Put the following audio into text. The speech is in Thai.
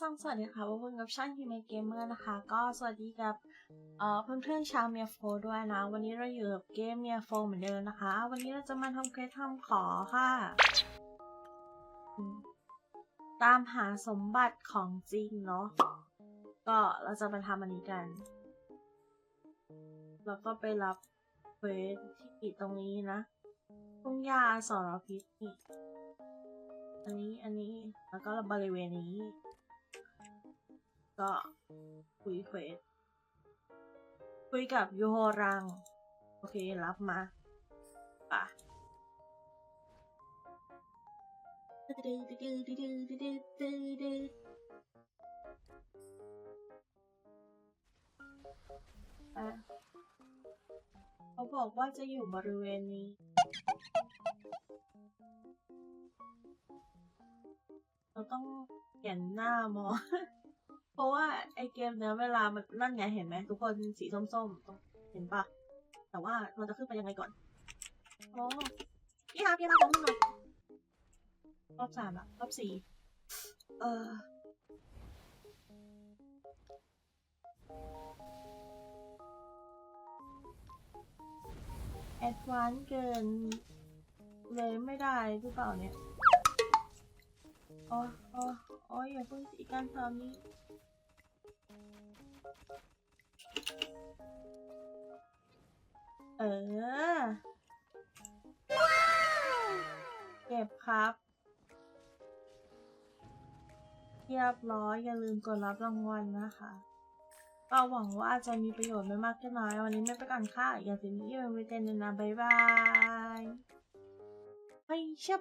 ซังสวัสดีค่ะพบกันกับช่างฮิเมเกมเมอร์นะคะ ก็สวัสดีกับเอ่อนเพื่อนชาวเมียโฟด้วยนะ วันนี้เราอยู่กับเกมเมียโฟเหมือนเดิมนะคะ วันนี้เราจะมาทำเควสทำขอค่ะ ตามหาสมบัติของจริงเนาะ ก็เราจะมาทำอันนี้กัน แล้วก็ไปรับเควสที่ตรงนี้นะทุ่งหญ้าอรพิษนี่อันนี้ อันนี้ แล้วก็บริเวณนี้ ก็คุยเควสคุยกับยูโฮรัง โอเค รับมาป่ะเขาบอกว่าจะอยู่บริเวณนี้เราต้องเขียนหน้ามอง เพราะว่าไอเกมเนี้ยเวลามันนั่นไงเห็นไหมทุกคนสีส้มๆตรงเห็นปะแต่ว่าเราจะขึ้นไปยังไงก่อนโอ้พี่ฮาพี่ฮาตรงนี้หน่อยรอบสามอะรอบสี่เออแอดวานเกินเลยไม่ได้หรือเปล่าเนี่ย โอ้โอ้โอ้ยอย่าเพิ่งตีกันตอนนี้เออ เก็บครับ เรียบร้อยอย่าลืมกดรับรางวัลนะคะก็หวังว่าจะมีประโยชน์ไม่มากก็น้อย วันนี้ไม่ไปก่อนค่ะอย่าสินี้ยังไม่เต้นนะ บ๊ายบายไปเชบ